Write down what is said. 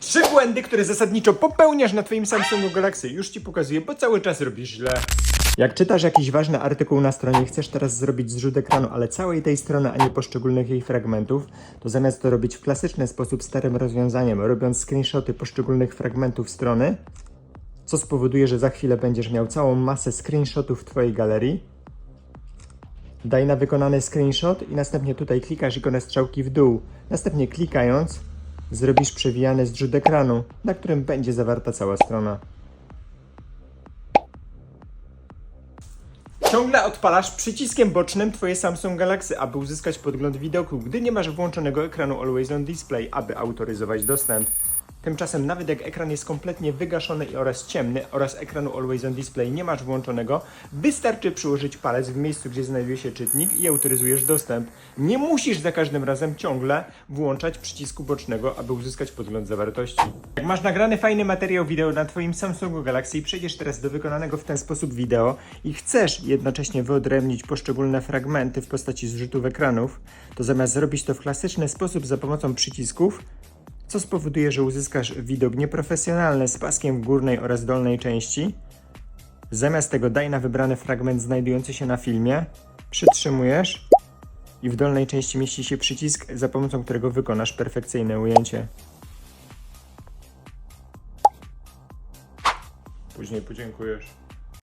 Trzy błędy, które zasadniczo popełniasz na twoim Samsungu Galaxy. Już ci pokazuję, bo cały czas robisz źle. Jak czytasz jakiś ważny artykuł na stronie i chcesz teraz zrobić zrzut ekranu, ale całej tej strony, a nie poszczególnych jej fragmentów, to zamiast to robić w klasyczny sposób starym rozwiązaniem, robiąc screenshoty poszczególnych fragmentów strony, co spowoduje, że za chwilę będziesz miał całą masę screenshotów w twojej galerii, daj na wykonany screenshot i następnie tutaj klikasz ikonę strzałki w dół. Następnie klikając, zrobisz przewijany zrzut ekranu, na którym będzie zawarta cała strona. Ciągle odpalasz przyciskiem bocznym twoje Samsung Galaxy, aby uzyskać podgląd widoku, gdy nie masz włączonego ekranu Always On Display, aby autoryzować dostęp. Tymczasem nawet jak ekran jest kompletnie wygaszony oraz ciemny oraz ekranu Always On Display nie masz włączonego, wystarczy przyłożyć palec w miejscu, gdzie znajduje się czytnik i autoryzujesz dostęp. Nie musisz za każdym razem ciągle włączać przycisku bocznego, aby uzyskać podgląd zawartości. Jak masz nagrany fajny materiał wideo na Twoim Samsungu Galaxy i przejdziesz teraz do wykonanego w ten sposób wideo i chcesz jednocześnie wyodrębnić poszczególne fragmenty w postaci zrzutów ekranów, to zamiast zrobić to w klasyczny sposób za pomocą przycisków, co spowoduje, że uzyskasz widok nieprofesjonalny z paskiem w górnej oraz dolnej części. Zamiast tego daj na wybrany fragment znajdujący się na filmie, przytrzymujesz i w dolnej części mieści się przycisk, za pomocą którego wykonasz perfekcyjne ujęcie. Później podziękujesz.